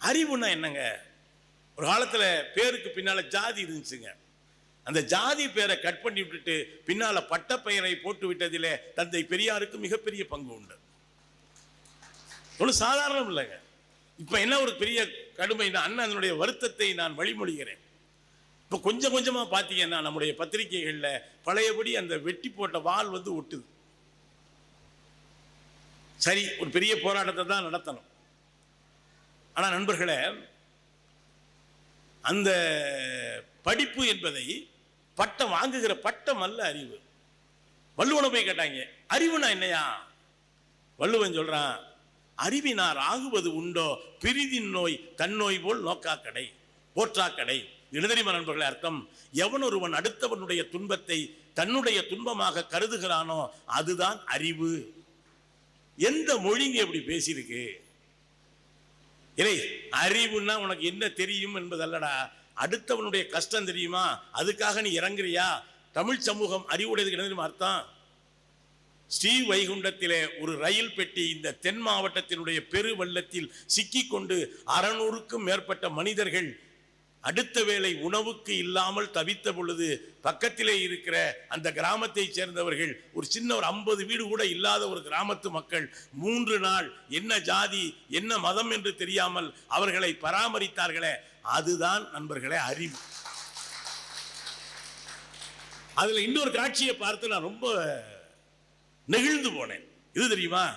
அறிவுன்னா என்னங்க? ஒரு காலத்தில் பேருக்கு பின்னால் ஜாதி இருந்துச்சுங்க. அந்த ஜாதி பேரை கட் பண்ணி விட்டுட்டு பின்னால் பட்ட பெயரை போட்டு விட்டதிலே தந்தை பெரியாருக்கு மிகப்பெரிய பங்கு உண்டு. ஒன்றும் சாதாரணம் இல்லைங்க. இப்போ என்ன ஒரு பெரிய கடுமைனா அண்ணனுடைய வருத்தத்தை நான் வழிமொழிகிறேன். இப்போ கொஞ்சம் கொஞ்சமாக பார்த்தீங்கன்னா நம்முடைய பத்திரிகைகளில் பழையபடி அந்த வெட்டி போட்ட வால் வந்து ஒட்டுது. சரி ஒரு பெரிய போராட்டத்தை தான் நடத்தணும். ஆனால் நண்பர்களே அந்த படிப்பு என்பதை பட்டம் வாங்குகிற பட்டம் அல்ல அறிவு. வள்ளுவனை போய் கேட்டாங்க அறிவுனா என்னையா? வள்ளுவன் சொல்றான் அறிவினார் ஆகுவது உண்டோ? பிரிதின் நோய் தன்னோய் போல் நோக்கா கடை போற்றா கடை எழுதறிம நண்பர்களே அர்த்தம்? எவனொருவன் அடுத்தவனுடைய துன்பத்தை தன்னுடைய துன்பமாக கருதுகிறானோ அதுதான் அறிவு. எந்த மொழிங்க இப்படி பேசியிருக்கு? இல்லை அறிவுன்னா உனக்கு என்ன தெரியும் என்பதல்லடா. அடுத்தவனுடைய கஷ்டம் தெரியுமா? அதுக்காக நீ இறங்குறியா? தமிழ் சமூகம் அறிவுடையது என்ன அர்த்தம். ஸ்ரீ வைகுண்டத்திலே ஒரு ரயில் பெட்டி இந்த தென் மாவட்டத்தினுடைய பெரு வெள்ளத்தில் சிக்கிக்கொண்டு அறநூறுக்கும் மேற்பட்ட மனிதர்கள் அடுத்த வேளை உணவுக்கு இல்லாமல் தவித்த பொழுது பக்கத்திலே இருக்கிற அந்த கிராமத்தை சேர்ந்தவர்கள் ஒரு சின்ன ஒரு ஐம்பது வீடு கூட இல்லாத ஒரு கிராமத்து மக்கள் மூன்று நாள் என்ன ஜாதி என்ன மதம் என்று தெரியாமல் அவர்களை பராமரித்தார்களே அதுதான் நண்பர்களே அறிவு. அதுல இன்னொரு காட்சியை பார்த்து நான் ரொம்ப நெகிழ்ந்து போனேன். இது தெரியுமா?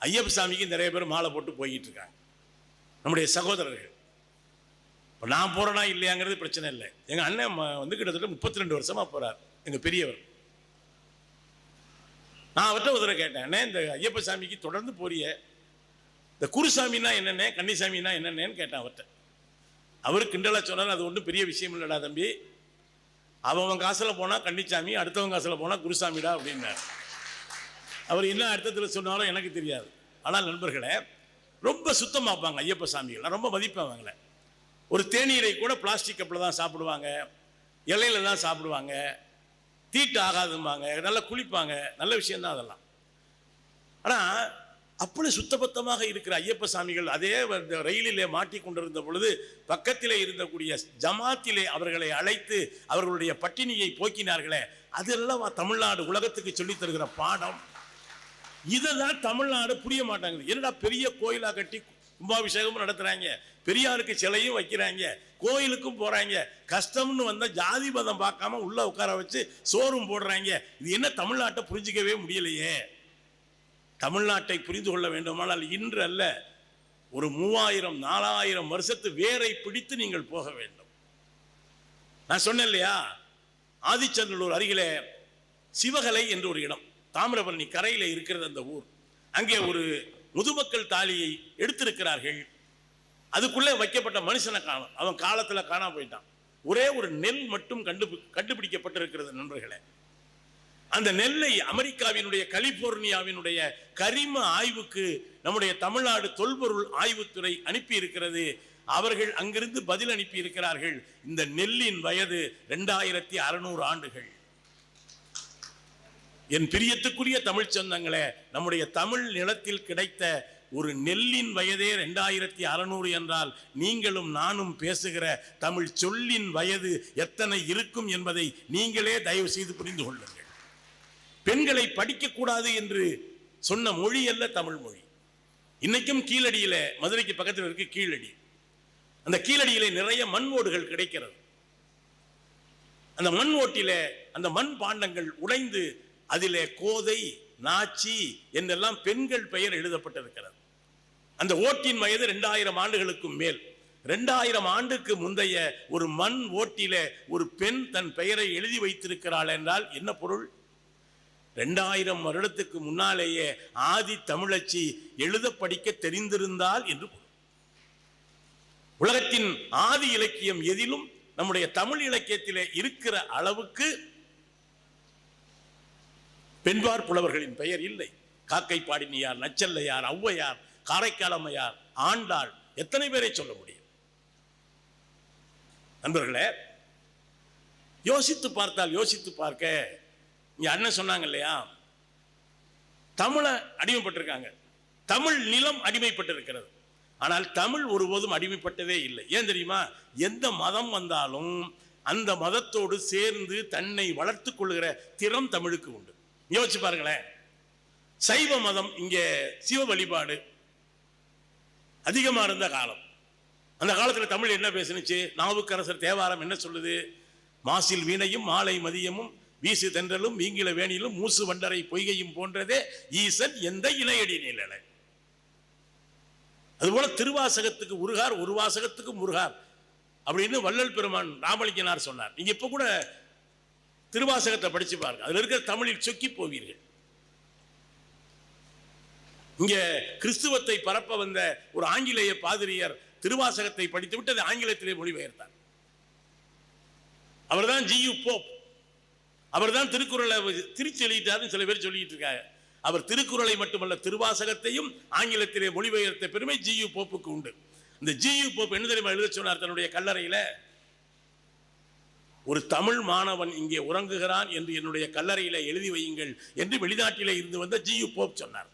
ஐயப்ப சாமிக்கு நிறைய பேர் மாலை போட்டு போய்கிட்டு இருக்காங்க. நம்முடைய சகோதரர்கள். இப்போ நான் போறேனா இல்லையாங்கிறது பிரச்சனை இல்லை. எங்கள் அண்ணன் வந்து கிட்டத்தட்ட முப்பத்தி ரெண்டு வருஷமாக போகிறார் எங்கள் பெரியவர். நான் அவர்கிட்ட ஒரு தடவை கேட்டேன் அண்ணே இந்த ஐயப்ப சாமிக்கு தொடர்ந்து போறிய. இந்த குருசாமின்னா என்னென்ன கன்னிசாமின்னா என்னென்னு கேட்டேன் அவர்கிட்ட அவர் கிண்டலாக சொன்னார் அது ஒன்றும் பெரிய விஷயம் இல்லைடா தம்பி. அவன் காசில் போனால் கன்னிச்சாமி அடுத்தவன் காசில் போனால் குருசாமிடா அப்படின்னார். அவர் என்ன அர்த்தத்தில் சொன்னாலும் எனக்கு தெரியாது. ஆனால் நண்பர்களே ரொம்ப சுத்தமாப்பாங்க ஐயப்ப சாமிகள் நான் ரொம்ப மதிப்பேன் அவங்கள. ஒரு தேநீரை கூட பிளாஸ்டிக் கப்பில் தான் சாப்பிடுவாங்க. இலையில தான் சாப்பிடுவாங்க. தீட்டு ஆகாதும்பாங்க. நல்லா குளிப்பாங்க. நல்ல விஷயந்தான் அதெல்லாம். ஆனால் அப்படி சுத்தபத்தமாக இருக்கிற ஐயப்ப சாமிகள் அதே ரயிலிலே மாட்டி கொண்டிருந்த பொழுது பக்கத்திலே இருந்தக்கூடிய ஜமாத்திலே அவர்களை அழைத்து அவர்களுடைய பட்டினியை போக்கினார்களே. அதெல்லாம் தமிழ்நாடு உலகத்துக்கு சொல்லித் தருகிற பாடம். இதெல்லாம் தமிழ்நாடு புரிய மாட்டாங்க என்னடா பெரிய கோயிலாக கட்டி கும்பாபிஷேகமும் நடத்துகிறாங்க பெரியாருக்கு சிலையும் வைக்கிறாங்க. கோயிலுக்கும் போகிறாங்க கஷ்டம்னு வந்தால் ஜாதி மதம் பார்க்காம உள்ளே உட்கார வச்சு சோறும் போடுறாங்க. இது என்ன தமிழ்நாட்டை புரிஞ்சிக்கவே முடியலையே? தமிழ்நாட்டை புரிந்து கொள்ள வேண்டுமானால் இன்று அல்ல ஒரு மூவாயிரம் நாலாயிரம் வருஷத்து வேரை பிடித்து நீங்கள் போக வேண்டும். நான் சொன்னேன் இல்லையா? ஆதிச்சநல்லூர் அருகிலே சிவகலை என்று ஒரு இடம். தாமிரபரணி கரையில் இருக்கிறது அந்த ஊர். அங்கே ஒரு முதுமக்கள் தாலியை எடுத்திருக்கிறார்கள். அதுக்குள்ளே வைக்கப்பட்ட மனுஷனை காணும். அவன் காலத்தில் காணாம போயிட்டான். ஒரே ஒரு நெல் மட்டும் கண்டு கண்டுபிடிக்கப்பட்டிருக்கிறது நண்பர்களே. அந்த நெல்லை அமெரிக்காவினுடைய கலிபோர்னியாவினுடைய கரிம ஆய்வுக்கு நம்முடைய தமிழ்நாடு தொல்பொருள் ஆய்வுத்துறை அனுப்பி இருக்கிறது அவர்கள் அங்கிருந்து பதில் அனுப்பி இருக்கிறார்கள் இந்த நெல்லின் வயது ரெண்டாயிரத்தி அறுநூறு ஆண்டுகள். என் பிரியத்துக்குரிய தமிழ் சொந்தங்களே நம்முடைய தமிழ் நிலத்தில் கிடைத்த ஒரு நெல்லின் வயதே ரெண்டாயிரத்தி அறநூறு என்றால் நீங்களும் நானும் பேசுகிற தமிழ் சொல்லின் வயது எத்தனை இருக்கும் என்பதை நீங்களே தயவு செய்து புரிந்து கொள்ளுங்கள். பெண்களை படிக்கக்கூடாது என்று சொன்ன மொழி அல்ல தமிழ் மொழி. இன்னைக்கும் கீழடியில மதுரைக்கு பக்கத்தில் இருக்கு கீழடி. அந்த கீழடியில நிறைய மண் ஓடுகள் கிடைக்கிறது. அந்த மண் ஓட்டில அந்த மண் பாண்டங்கள் உடைந்து அதிலே கோதை நாச்சி என்றெல்லாம் பெண்கள் பெயர் எழுதப்பட்டிருக்கிறது. அந்த ஓட்டின் வயது ரெண்டாயிரம் ஆண்டுகளுக்கும் மேல். ரெண்டாயிரம் ஆண்டுக்கு முந்தைய ஒரு மண் ஓட்டில ஒரு பெண் தன் பெயரை எழுதி வைத்திருக்கிறாள் என்றால் என்ன பொருள்? ரெண்டாயிரம் வருடத்துக்கு முன்னாலேயே ஆதி தமிழச்சி எழுத படிக்க தெரிந்திருந்தால் என்று உலகத்தின் ஆதி இலக்கியம் எதிலும் நம்முடைய தமிழ் இலக்கியத்திலே இருக்கிற அளவுக்கு பெண்பார் புலவர்களின் பெயர் இல்லை. காக்கை பாடினியார் நச்சல்லையார் ஔவையார் காரைக்காலம்மையார் ஆண்டாள் எத்தனை பேரை சொல்ல முடியும்? நண்பர்களே யோசித்து பார்த்தால் யோசித்து பார்க்க இங்க அண்ணன் சொன்னாங்க இல்லையா? தமிழை அடிமைப்பட்டிருக்காங்க. தமிழ் நிலம் அடிமைப்பட்டிருக்கிறது. ஆனால் தமிழ் ஒருபோதும் அடிமைப்பட்டதே இல்லை. ஏன் தெரியுமா? எந்த மதம் வந்தாலும் அந்த மதத்தோடு சேர்ந்து தன்னை வளர்த்துக் கொள்கிற திறம் தமிழுக்கு உண்டு. யோசிச்சு பாருங்களேன். சைவ மதம் இங்கே சிவ வழிபாடு அதிகமாக இருந்த காலம். அந்த காலத்தில் தமிழ் என்ன பேசுனுச்சு? நாவுக்கரசர் தேவாரம் என்ன சொல்லுது? மாசில் வீணையும் மாலை மதியமும் வீசு தென்றலும் வீங்கில வேணிலும் மூசு வண்டரை பொய்கையும் போன்றதே ஈசன் எந்த இணையடி நிலை அதுபோல திருவாசகத்துக்கு உருகார் ஒரு வாசகத்துக்கு முருகார் அப்படின்னு வள்ளல் பெருமான் ராமலிங்கனார் சொன்னார். நீங்க இப்ப கூட திருவாசகத்தை படிச்சு பாருங்க. அதில் இருக்கிற தமிழில் சொக்கி போவீர்கள். இங்க கிறிஸ்துவத்தை பரப்ப வந்த ஒரு ஆங்கிலேய பாதிரியர் திருவாசகத்தை படித்துவிட்டு அதை ஆங்கிலத்திலே மொழிபெயர்த்தார். அவர்தான் ஜியு போப். அவர்தான் திருக்குறளை திருச்சி எழுதிட்டாருன்னு சில பேர் சொல்லிட்டு இருக்காங்க. அவர் திருக்குறளை மட்டுமல்ல திருவாசகத்தையும் ஆங்கிலத்திலே மொழிபெயர்த்த பெருமை ஜியு போப்புக்கு உண்டு. இந்த ஜியு போப் என்ன தெரியுமா எழுத சொன்னார் தன்னுடைய கல்லறையில? ஒரு தமிழ் மாணவன் இங்கே உறங்குகிறான் என்று என்னுடைய கல்லறையில எழுதி வையுங்கள் என்று வெளிநாட்டிலே இருந்து வந்த ஜியு போப் சொன்னார்.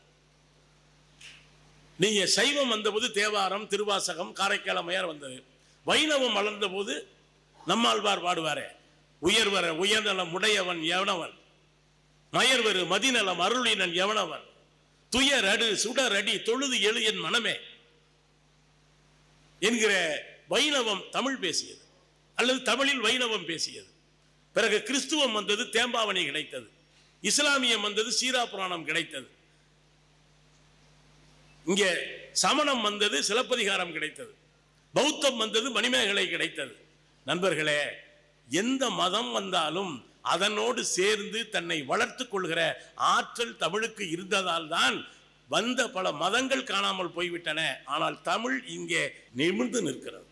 நீங்க சைவம் வந்தபோது தேவாரம் திருவாசகம் காரைக்கால் அம்மையார் வந்தது. வைணவம் வளர்ந்த போது நம்மாழ்வார் பாடுவாரே உயர்வர உயர்நலம் உடையவன் எவனவன்? மயர்வரு மதிநலம் அருளினன் எவனவன்? துயர் அடு சுடர் அடி தொழுது எழு என் மனமே என்கிற வைணவம் தமிழ் பேசியது. அல்லது தமிழில் வைணவம் பேசியது. பிறகு கிறிஸ்துவம் வந்தது தேம்பாவணி கிடைத்தது. இஸ்லாமியம் வந்தது சீரா புராணம் கிடைத்தது. இங்கே சமணம் வந்தது சிலப்பதிகாரம் கிடைத்தது. பௌத்தம் வந்தது மணிமேகலை கிடைத்தது. நண்பர்களே எந்த மதம் வந்தாலும் அதனோடு சேர்ந்து தன்னை வளர்த்து கொள்கிற ஆற்றல் தமிழுக்கு இருந்ததால் தான் வந்த பல மதங்கள் காணாமல் போய்விட்டன. ஆனால் தமிழ் இங்கே நிமிர்ந்து நிற்கிறது.